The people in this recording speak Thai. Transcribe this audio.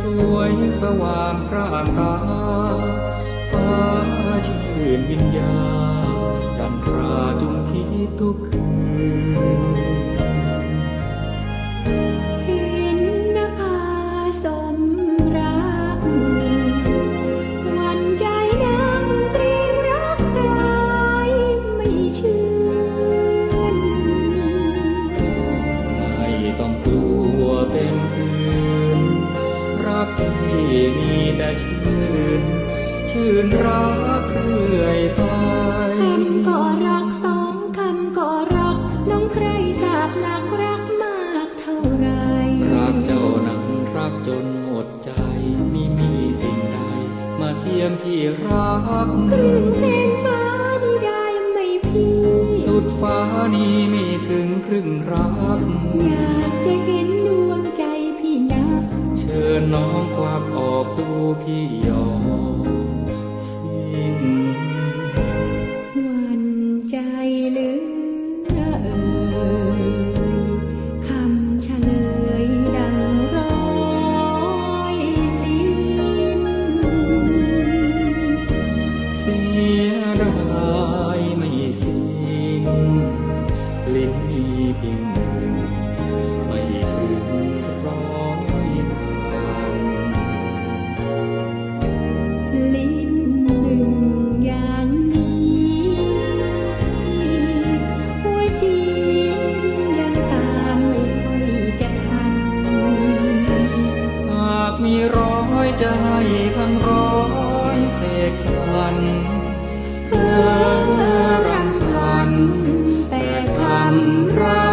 สวยสว่างพร่างตา ฟ้าชื่นวิญญาจันทราจุมพิทุกคืนเห็นนภาสมรักวันใจดังเกรงรักกลายไม่เชื่น มีแต่ชื่น ชื่นรักเรื่อยไปคำก็รักสองคำก็รัก น้องใครสาบนักรักมากเท่าไร รักเจ้านั้นรักจนหมดใจไม่มีสิ่งใด มาเทียมพี่รักครึ่งเพลงฟ้านี่ได้ไหมพี่ สุดฟ้านี้มีถึงครึ่งรัก อยากจะเห็นดวงใจพี่นัก เชิญน้องควักออกดูพี่ยอมสิ้นวันใจเหลือเอ่ยคำเฉลยดังร้อยลิ้นเสียดายไม่สิ้นลิ้นมีเพียงหนึ่ง มีร้อยจะให้ทั้งร้อยเสกสรรเพื่อรำพันแต่คำรั